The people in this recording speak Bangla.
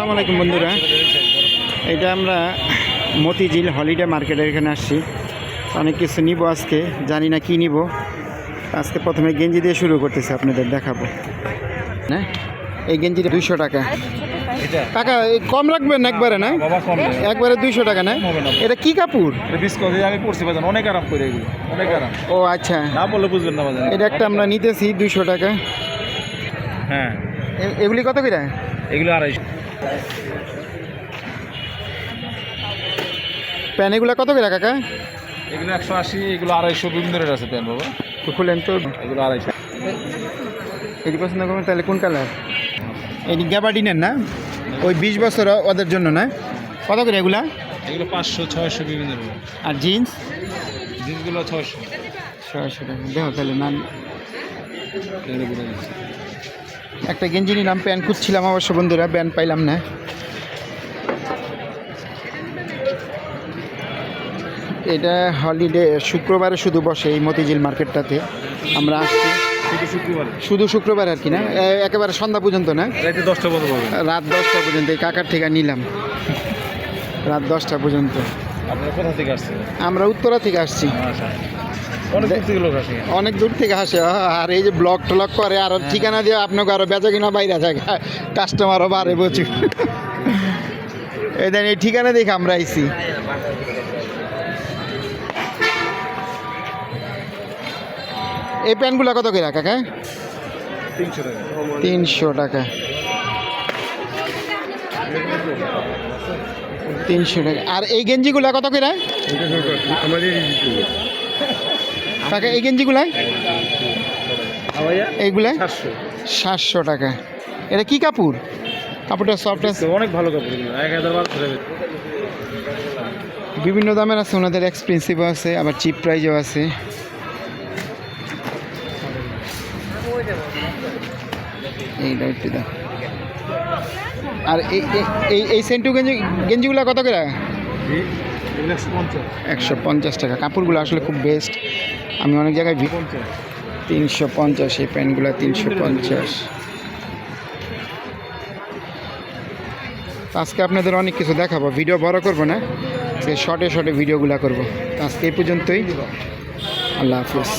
আসসালামু আলাইকুম বন্ধুরা। এটা আমরা মতিঝিল হলিডে মার্কেটের এখানে আসছি। অনেক কিছু নিব আজকে জানি না কি নিব। আজকে প্রথমে গেঞ্জি দিয়ে শুরু করতেছি আপনাদের দেখাবো। হ্যাঁ এই গেঞ্জিটা দুইশো টাকা। টাকা কম রাখবেন একবারে না? একবারে দুইশো টাকা না? এটা কি কাপড়? আমি পড়ছি বাজান অনেক আরাম করে অনেক আরাম। ও আচ্ছা। না বললে বুঝবেন না বাজান এটা একটা আমরা নিতেছি দুইশো টাকা। হ্যাঁ। এগুলি কত করে? এগুলো আড়াইশো। প্যান এগুলো কত করে কাকা? এগুলো একশো আশি এগুলো আড়াইশো বিভিন্ন রেট আছে প্যান বাবা। তো খুলেন তো। এগুলো আড়াইশো। এটি পছন্দ করবেন তাহলে কোন কালার? এটি গ্যাবার্ডিনের না? ওই বিশ বছর ওদের জন্য না? কত করে এগুলা? এগুলো পাঁচশো ছয়শো বিভিন্ন আর জিন্স? জিন্সগুলো ছয়শো। ছয়শো টাকা। দেখো তাহলে না এগুলো বলে দিচ্ছি একটা গেঞ্জি নিলাম প্যান্ট খুঁজছিলাম অবশ্য বন্ধুরা প্যান্ট পাইলাম না। এটা হলিডে শুক্রবারে শুধু বসে এই মতিঝিল মার্কেটটাতে। আমরা আসছি। শুধু শুক্রবার? আর কি না? একেবারে সন্ধ্যা পর্যন্ত না? দশটা রাত দশটা পর্যন্ত এই কাকার থেকে নিলাম। রাত দশটা পর্যন্ত। আমরা উত্তরা থেকে আসছি। আচ্ছা। অনেক দূর থেকে আসে। আর এই যে ব্লক টলক করে আর ঠিকানা দিয়ে আপনাকে আরও বেচা কিনা বাইরে থাকে কাস্টমারও বাড়ে প্রচুর। এই দেন এই ঠিকানা দেখে আমরা আইছি। এই প্যান্টগুলো কত করে কাকা? তিনশো টাকা। তিনশো টাকা। তিনশো টাকা। আর এই গেঞ্জিগুলো কত করে? আমাদের কাকা এই গেঞ্জিগুলা এইগুলা সাতশো। টাকা। এটা কি কাপড়? কাপড়টা সফট আছে? অনেক ভালো কাপড় টাকা বিভিন্ন দামের আছে ওনাদের এক্সপেন্সিভও আছে আবার চিপ প্রাইজও আছে। এইটা একটু দাও। আর এই এই- সেন্টু গেঞ্জি গেঞ্জিগুলো কত করে? একশো পঞ্চাশ। টাকা। কাপড়গুলো আসলে খুব বেস্ট আমি অনেক জায়গায় তিনশো পঞ্চাশ এই প্যান্টগুলো তিনশো পঞ্চাশ। আজকে আপনাদের অনেক কিছু দেখাবো। ভিডিও বড় করব না শর্টে শর্টে ভিডিওগুলো করব। তো আজকে এই পর্যন্তই। আল্লাহ হাফিজ।